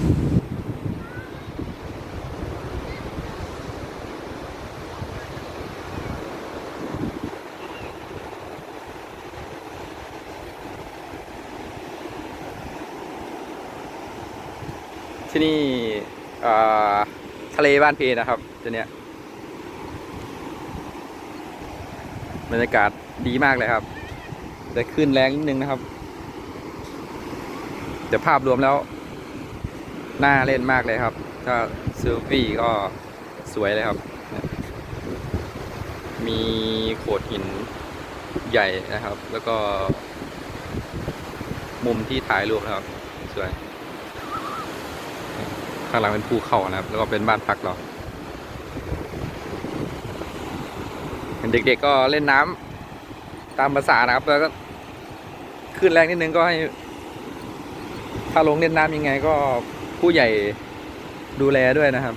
ที่นี่ทะเลบ้านเพนะครับตัวเนี้ยบรรยากาศดีมากเลยครับ แต่ขึ้นแรงนิดนึงนะครับ แต่ภาพรวมแล้ว น่าเล่นมากเลยครับ ถ้าเซลฟี่ก็สวยเลยครับ มีโขดหินใหญ่นะครับ แล้วก็ มุมที่ถ่ายรูปนะครับ สวย ข้างหลังเป็นภูเขานะครับ แล้วก็เป็นบ้านพักเราเด็กๆก็เล่นน้ำตามภาษานะครับ แล้วก็ขึ้นแรงนิดนึงก็ให้ ถ้าลงเล่นน้ำยังไงก็ ผู้ใหญ่ดูแลด้วยนะครับ